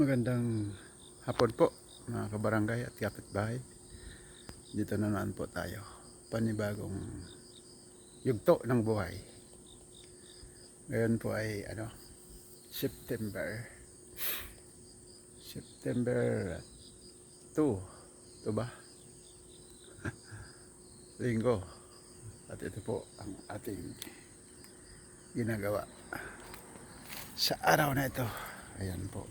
Magandang hapon po mga kabarangay at kapitbahay. Dito na naman po tayo. Panibagong yugto ng buhay. Ngayon po ay ano, September. September 2. Ito ba? Linggo. At ito po ang ating ginagawa sa araw na ito. Ayan po.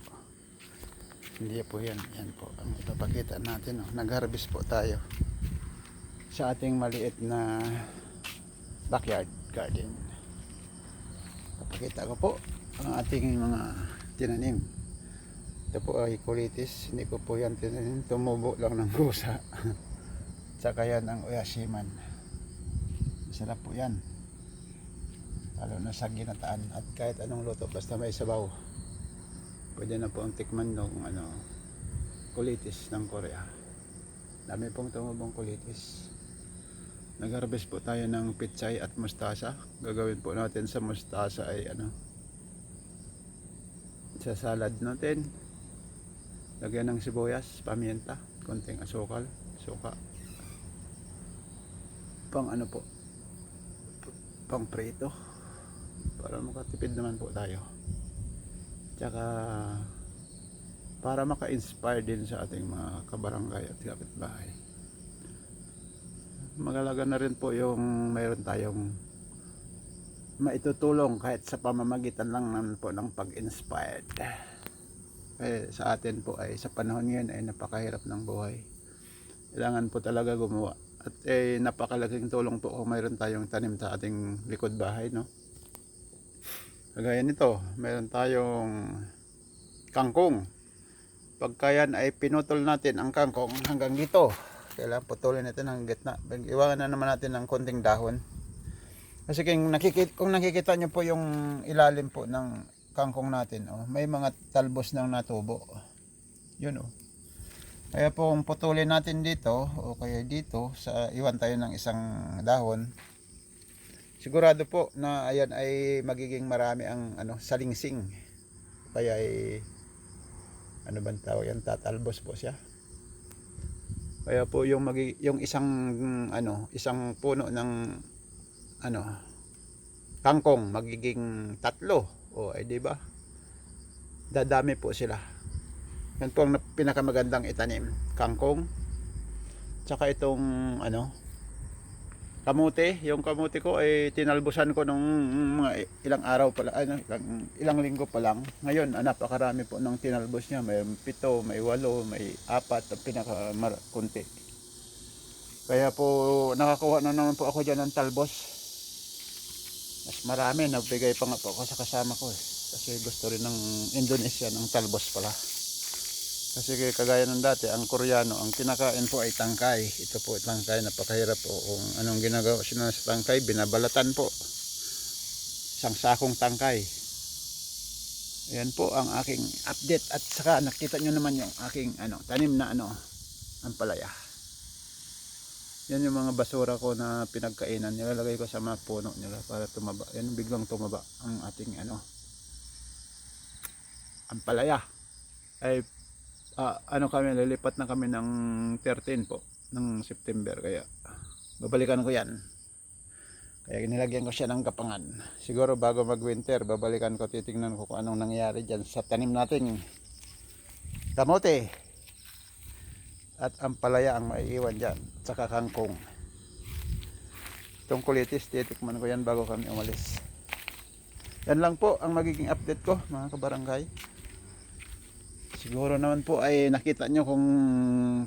Hindi po yan. Yan po ang ipapakita natin. Oh. Nag-harvest po tayo sa ating maliit na backyard garden. Papakita ko po ang ating mga tinanim. Ito po ay kulitis. Hindi ko po yan tinanim. Tumubo lang ng gusa. Tsaka yan ang uyasiman. Masarap po yan. Lalo na sa ginataan. At kahit anong luto basta may sabaw pwede na po ang tikman ng ano, kulitis ng Korea. Dami pong tumubong kulitis. Nag-harvest po tayo ng pitsay at mustasa. Gagawin po natin sa mustasa ay ano, sa salad natin. Lagyan ng sibuyas, pamienta, konting asukal, suka. Pang ano po, pang prito. Para makatipid naman po tayo. Tsaka para maka-inspire din sa ating mga kabarangay at kapitbahay. Magalaga na rin po yung mayroon tayong maitutulong kahit sa pamamagitan lang naman po ng pag-inspired. Eh, sa atin po ay sa panahon ngayon ay napakahirap ng buhay. Kailangan po talaga gumawa. At eh, napakalaking tulong po kung mayroon tayong tanim sa ating likod bahay, no? Kagaya nito, meron tayong kangkong. Pagka yan ay pinutol natin ang kangkong hanggang dito. Kailangan putulin natin hanggang gitna. Iwanan na naman natin ng konting dahon. Kasi kung nakikita, kung nakikita nyo po yung ilalim po ng kangkong natin, oh, may mga talbos ng natubo. Yun oh. Kaya po kung putulin natin dito o kaya dito, sa iwan tayo ng isang dahon, sigurado po na ayan ay magiging marami ang ano salingsing. Kaya ay ano bang tawag yan? Tatalbos po siya. Kaya po yung magi, yung isang ano isang puno ng ano kangkong magiging tatlo. O ay di ba? Dadami po sila. Yan po ang pinakamagandang itanim. Kangkong. Tsaka itong ano kamote, yung kamote ko ay tinalbusan ko nung mga ilang araw pala, ano, ilang, ilang linggo pa lang. Ngayon, ah, napakarami po ng tinalbos niya. May pito, may walo, may apat, ang pinaka mar- kunti. Kaya po, nakakuha na naman po ako dyan ng talbos. Mas marami, nagbigay pa nga po ako sa kasama ko eh. Kasi gusto rin ng Indonesia ng talbos pala. Kasi kagaya ng dati, ang Koreano, ang kinakain po ay tangkay. Ito po tangkay, napakahirap po. Kung anong ginagawa sila sa tangkay, binabalatan po. Isang sakong tangkay. Ayan po ang aking update. At saka nakita nyo naman yung aking ano, tanim na ano, ang palaya. Yan yung mga basura ko na pinagkainan. Nilalagay ko sa mga puno nila para tumaba. Yan biglang tumaba ang ating ano, ang palaya. Ay ah, ano kami, lilipat na kami ng 13 po, ng September. Kaya, babalikan ko yan. Kaya nilagyan ko siya ng kapangan. Siguro bago mag-winter, babalikan ko, titingnan ko kung anong nangyari dyan sa tanim natin. Kamote. At ang palaya ang maiiwan dyan. Tsaka kangkong. Itong kulitis, titikman ko yan bago kami umalis. Yan lang po ang magiging update ko, mga kabarangay. Siguro naman po ay nakita nyo kung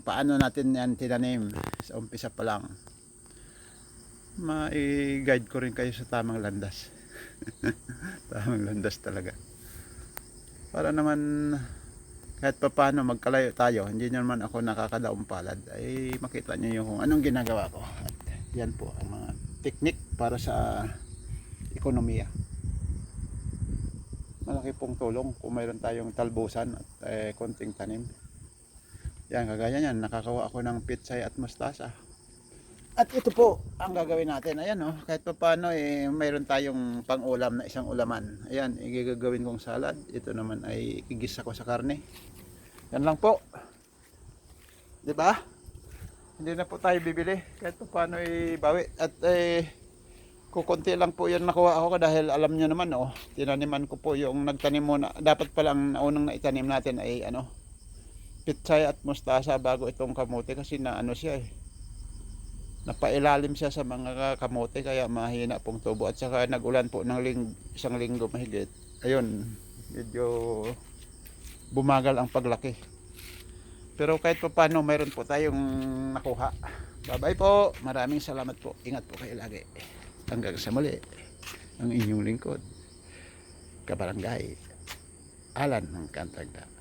paano natin yan tinanim sa umpisa pa lang. Ma-guide ko rin kayo sa tamang landas. tamang landas talaga. Para naman kahit pa paano magkalayo tayo, hindi naman ako nakakadaong palad, ay makita nyo yung anong ginagawa ko. At yan po ang mga teknik para sa ekonomiya malaki pong tulong kung mayroon tayong talbusan at eh, konting tanim. Yan, kagaya yan, nakakawa ako ng pitsay at mustasa. At ito po ang gagawin natin. Ayan oh, kahit pa paano eh, mayroon tayong pang-ulam na isang ulaman. Ayan, igagawin kong salad. Ito naman ay igisa ko sa karne. Yan lang po. 'Di ba? Hindi na po tayo bibili. Kahit pa paano eh, bawi. At eh, kukunti lang po yan nakuha ako dahil alam nyo naman oh, tinaniman ko po yung nagtanim muna. Dapat pala ang unang naitanim natin ay ano, pitsay at mustasa bago itong kamote kasi na ano siya eh. Napailalim siya sa mga kamote kaya mahina pong tubo. At saka nagulan po ng ling, isang linggo mahigit. Ayun medyo bumagal ang paglaki. Pero kahit pa paano mayroon po tayong nakuha. Bye bye po! Maraming salamat po. Ingat po kayo lagi hanggang sa muli ang inyong lingkod. Kabarangay. Alan ng Kantagda